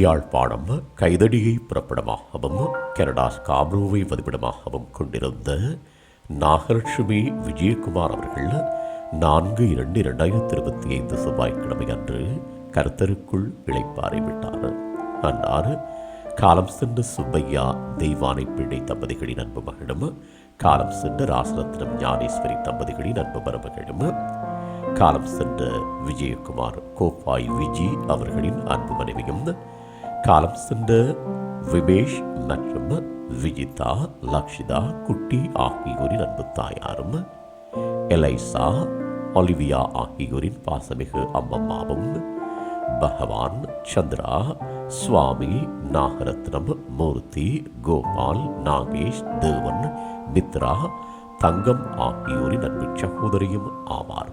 Yazhpanam கைதடியை புறப்படமாகவும் Canada ஸ்காப்ரோவை வதிப்பிடமாகவும் கொண்டிருந்த நாகலட்சுமி விஜயகுமார் அவர்கள் நான்கு இரண்டு இரண்டாயிரத்தி இருபத்தி ஐந்து செவ்வாய்க்கிழமை அன்று கருத்தருக்குள் இழைப்பாறை விட்டார். அன்னார் காலம் சென்ற சுப்பையா தெய்வானை பிள்ளை தம்பதிகளின் அன்பு மகளும் காலம் சென்ற ராசரத்னம் ஞானேஸ்வரி தம்பதிகளின் அன்பு மருமகளும் காலம் சென்ற விஜயகுமார் கோப்பாய் விஜி அவர்களின் அன்பு மனைவியும் காலம் சென்ற விபேஷ் மற்றும் விஜிதா லக்ஷிதா குட்டி ஆகியோரின் அன்பு தாயாரும் எலைசா ஒலிவியா ஆகியோரின் பாசமிகு அம்மம்மாவும் பகவான் சந்திரா சுவாமி நாகரத்னம் மூர்த்தி கோபால் நாகேஷ் தேவன் மித்ரா தங்கம் ஆகியோரின் அன்பு சகோதரியும் ஆவார்.